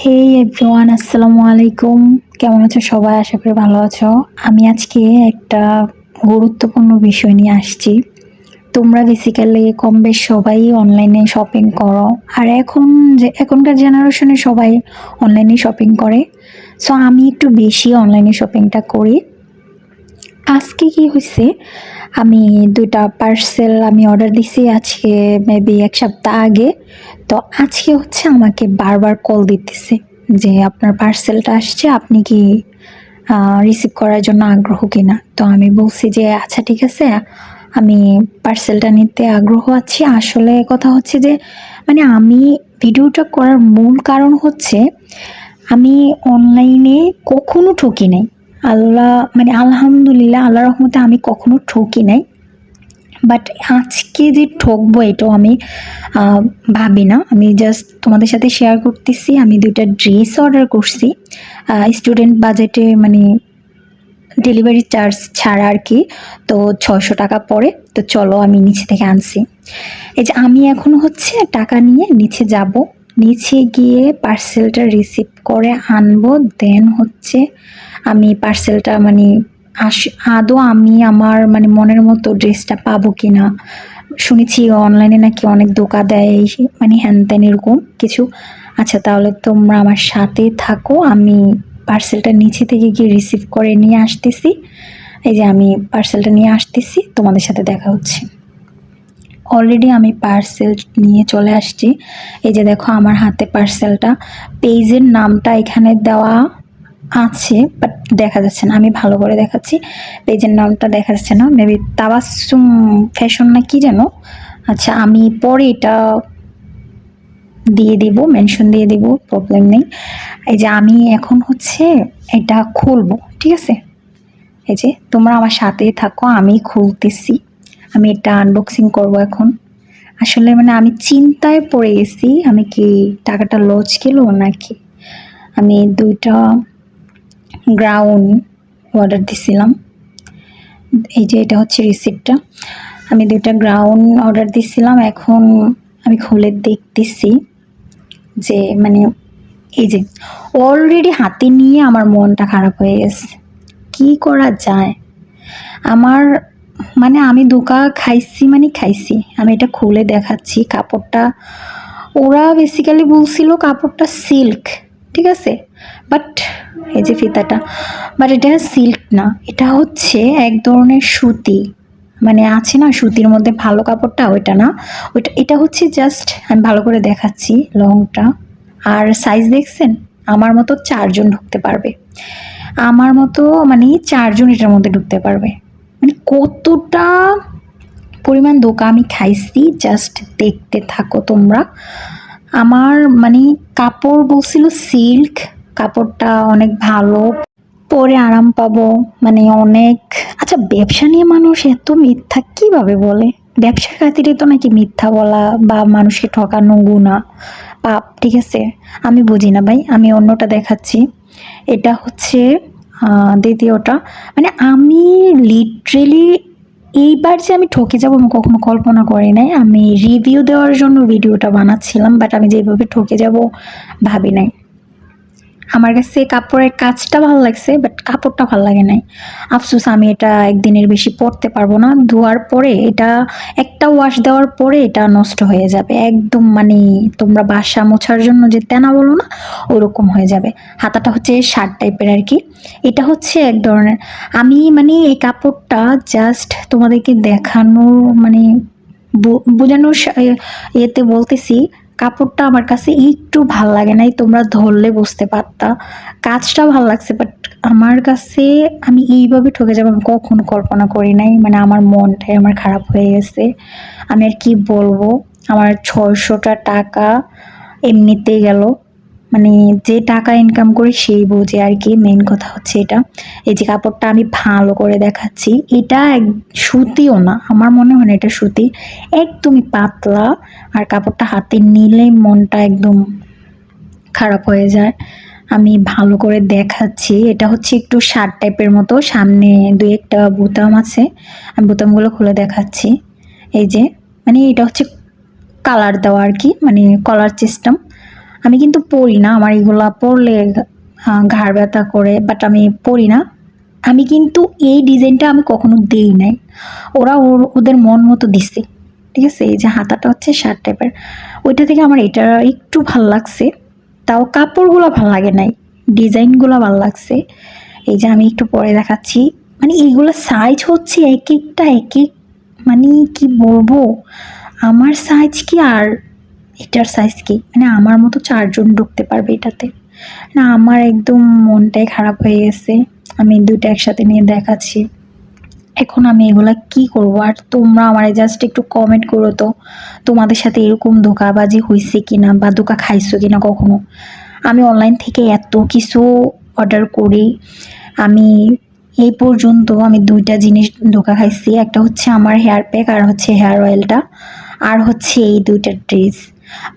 হে everyone আসসালামু আলাইকুম। কেমন আছো সবাই? আশা করি ভালো আছো। আমি আজকে একটা গুরুত্বপূর্ণ বিষয় নিয়ে আসছি। তোমরা বেসিক্যালি কম বেশ সবাই অনলাইনে শপিং করো। আর এখন যে, এখনকার জেনারেশনে সবাই অনলাইনে শপিং করে। সো আমি একটু বেশি অনলাইনে শপিংটা করি। আজকে কি হয়েছে আমি দুইটা পার্সেল আমি অর্ডার দিছি আজকে মেবি এক সপ্তাহ আগে। তো আজকে হচ্ছে আমাকে বারবার কল দিতেছে যে আপনার পার্সেলটা আসছে, আপনি কি রিসিভ করার জন্য আগ্রহ কিনা? তো আমি বলছি যে আচ্ছা ঠিক আছে, আমি পার্সেলটা নিতে আগ্রহ আছি। আসলে কথা হচ্ছে যে মানে আমি ভিডিওটা করার মূল কারণ হচ্ছে, আমি অনলাইনে কখনো ঠকি নাই। আল্লাহ মানে আলহামদুলিল্লাহ আল্লাহ রহমতে আমি কখনো ঠকি নাই। বাট আজকে যে ঠকবো, এটাও আমি ভাবি না। আমি জাস্ট তোমাদের সাথে শেয়ার করতেছি। আমি দুইটা ড্রেস অর্ডার করছি। স্টুডেন্ট বাজেটে মানে ডেলিভারি চার্জ ছাড়া আর কি, তো ছয়শো টাকা পড়ে। তো চলো আমি নিচে থেকে আনছি। এই যে আমি এখন হচ্ছে টাকা নিয়ে নিচে যাব। নিচে গিয়ে পার্সেলটা রিসিভ করে আনব দেন হচ্ছে আমি পার্সেলটা মানে আস, আদৌ আমি আমার মানে মনের মতো ড্রেসটা পাবো কি না শুনেছি অনলাইনে নাকি অনেক ধোকা দেয় মানে হ্যান ত্যান এরকম কিছু। আচ্ছা তাহলে তোমরা আমার সাথে থাকো, আমি পার্সেলটা নিচে থেকে গিয়ে রিসিভ করে নিয়ে আসতেছি। এই যে আমি পার্সেলটা নিয়ে আসতেছি, তোমাদের সাথে দেখা হচ্ছে। অলরেডি আমি পার্সেল নিয়ে চলে আসছি। এই যে দেখো আমার হাতে পার্সেলটা পেজের নামটা এখানে দেওয়া আছে বাট দেখা যাচ্ছে না। আমি ভালো করে দেখাচ্ছি। পেজের নামটা দেখা যাচ্ছে না। মেবি তাবাসুম ফ্যাশন না কি যেন? আচ্ছা আমি পরে এটা দিয়ে দিব মেনশন দিয়ে দিব প্রবলেম নেই। এই যে আমি এখন হচ্ছে এটা খুলবো, ঠিক আছে? এই যে তোমরা আমার সাথে থাকো, আমি খুলতেছি। আমি এটা আনবক্সিং করব এখন। আসলে মানে আমি চিন্তায় পড়ে গেছি, আমি কি টাকাটা লজ গেলো নাকি? আমি দুইটা গ্রাউন্ড অর্ডার দিছিলাম। এই যে এটা হচ্ছে রিসিপ্টটা আমি দুইটা গ্রাউন্ড অর্ডার দিছিলাম, এখন আমি খুলে দেখতেছি যে মানে এই যে অলরেডি হাতে নিয়ে আমার মনটা খারাপ হয়ে গেছে। কি করা যায়? আমার মানে আমি দোকা খাইছি মানে খাইছি। আমি এটা খুলে দেখাচ্ছি, কাপড়টা। ওরা বেসিক্যালি বলছিল কাপড়টা সিল্ক ঠিক আছে? বাট এই যে ফিতাটা বাট এটা সিল্ক না। এটা হচ্ছে এক ধরনের সুতি। মানে আছে না, সুতির মধ্যে ভালো কাপড়টা, ওইটা না। ওইটা, এটা হচ্ছে জাস্ট আমি ভালো করে দেখাচ্ছি লংটা। আর সাইজ দেখছেন? আমার মতো চারজন ঢুকতে পারবে। আমার মতো মানে চারজন এটার মধ্যে ঢুকতে পারবে। মানে কতটা পরিমাণ দোকা আমি খাইছি জাস্ট দেখতে থাকো তোমরা। আমার মানে কাপড় বলছিল সিল্ক কাপড়টা অনেক ভালো। পরে আরাম পাবো মানে অনেক আচ্ছা ব্যবসা নিয়ে মানুষ এত মিথ্যা কীভাবে বলে? ব্যবসার খাতিরে তো নাকি মিথ্যা বলা বা মানুষকে ঠকানো গুণা। পাপ ঠিক আছে, আমি বুঝি না ভাই, আমি অন্যটা দেখাচ্ছি। এটা হচ্ছে দ্বিতীয়টা মানে আমি লিটারেলি এইবার যে আমি ঠকে যাব আমি কখনো কল্পনা করি নাই। আমি রিভিউ দেওয়ার জন্য ভিডিওটা বানাচ্ছিলাম বাট আমি যেভাবে ঠকে যাব ভাবি নাই। আমার কাছে কাপড়ের কাজটা ভালো লাগছে বাট কাপড়টা ভালো লাগে নাই। আফসোস, আমি এটা একদিনের বেশি পরতে পারব না। ধোয়ার পরে এটা, একটা ওয়াশ দেওয়ার পরে এটা নষ্ট হয়ে যাবে। একদম মানে তোমরা বাসা মোছার জন্য যে তেনা বলো না, ওরকম হয়ে যাবে। হাতাটা হচ্ছে শার্ট টাইপের আর কি। এটা হচ্ছে এক ধরনের। আমি মানে এই কাপড়টা জাস্ট তোমাদেরকে দেখানোর মানে বোঝানোর ইয়েতে বলতেছি কাপড়টা আমার কাছে একটু ভালো লাগে নাই, তোমরা ধরলে বুঝতে পারতা। কাজটা ভালো লাগছে বাট আমার কাছে আমি এইভাবে ঠকে যাব, আমি কখনো কল্পনা করি নাই। মানে আমার মনটাই আমার খারাপ হয়ে গেছে। আমি আর কি বলব, আমার ছয়শোটা টাকা এমনিতেই গেল। মানে যে টাকা ইনকাম করি সেই বোঝে আর কি মেন কথা হচ্ছে এটা। এই যে কাপড়টা আমি ভালো করে দেখাচ্ছি, এটা এক সুতিও না, আমার মনে হয় না এটা সুতি। একদমই পাতলা আর কাপড়টা হাতে নিলে মনটা একদম খারাপ হয়ে যায়। আমি ভালো করে দেখাচ্ছি, এটা হচ্ছে একটু শার্ট টাইপের মতো, সামনে দু একটা বোতাম আছে, আমি বোতামগুলো খুলে দেখাচ্ছি। এই যে মানে এটা হচ্ছে কালার দেওয়া আর কি মানে কলার সিস্টেম আমি কিন্তু পরি না আমার এগুলা আহ, ঘাড় ব্যথা করে বাট আমি পরি না। আমি কিন্তু এই ডিজাইনটা আমি কখনো দেই নাই। ওরা ওর ওদের মন মতো দিছে ঠিক আছে? এই যে হাতাটা হচ্ছে শার্ট টাইপের ওইটা থেকে আমার এটা একটু ভালো লাগছে তাও কাপড়গুলো ভালো লাগে নাই ডিজাইনগুলো ভালো লাগছে। এই যে আমি একটু পরে দেখাচ্ছি মানে এইগুলো সাইজ হচ্ছে এক একটা এক এক মানে কি বলব? আমার সাইজ কি আর এটার সাইজ কি? মানে আমার মতো চারজন ঢুকতে পারবে এটাতে। না, আমার একদম মনটাই খারাপ হয়ে গেছে। আমি দুইটা একসাথে নিয়ে দেখাচ্ছি। এখন আমি এগুলা কি করব? আর তোমরা আমার জাস্ট একটু কমেন্ট করো তো, তোমাদের সাথে এরকম ধোকাবাজি হয়েছে কিনা বা ধোকা খাইছো কিনা কখনো? আমি অনলাইন থেকে এত কিছু অর্ডার করি। আমি এই পর্যন্ত আমি দুইটা জিনিস ধোকা খাইছি। একটা হচ্ছে আমার হেয়ার প্যাক আর হচ্ছে হেয়ার অয়েলটা আর হচ্ছে এই দুইটা ড্রেস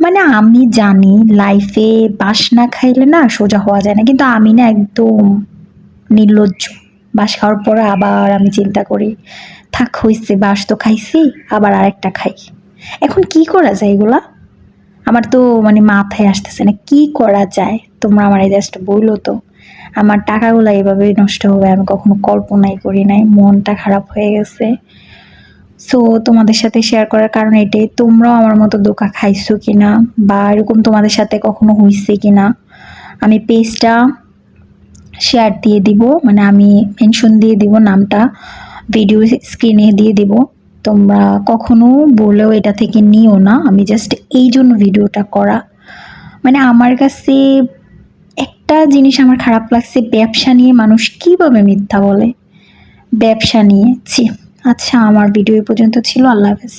মানে আমি জানি লাইফে বাস না খাইলে না সোজা হওয়া যায় না, কিন্তু আমি না একদম নির্লজ্জ। বাস খাওয়ার পরে আবার আমি চিন্তা করি, থাক, হইছে বাস তো খাইছি, আবার আরেকটা খাই। এখন কি করা যায় এগুলা? আমার তো মানে মাথায় আসতেছে না, কি করা যায়? তোমরা আমার এই জাস্ট বলল তো। আমার টাকাগুলো এভাবে নষ্ট হবে, আমি কখনো কল্পনাই করি নাই, মনটা খারাপ হয়ে গেছে। সো তোমাদের সাথে শেয়ার করার কারণ এটাই, তোমরাও আমার মতো দোকা খাইছো কিনা? বা এরকম তোমাদের সাথে কখনো হইছে কিনা? আমি পেজটা শেয়ার দিয়ে দিব মানে আমি মেনশন দিয়ে দিব নামটা ভিডিও স্ক্রিনে দিয়ে দিব। তোমরা কখনো বলেও এটা থেকে নিও না, আমি জাস্ট এই জন্য ভিডিওটা করা। মানে আমার কাছে একটা জিনিস আমার খারাপ লাগছে, ব্যবসা নিয়ে মানুষ কীভাবে মিথ্যা বলে? ব্যবসা নিয়ে, ছি। আচ্ছা আমার ভিডিও পর্যন্ত ছিল আল্লাহ হাফেজ।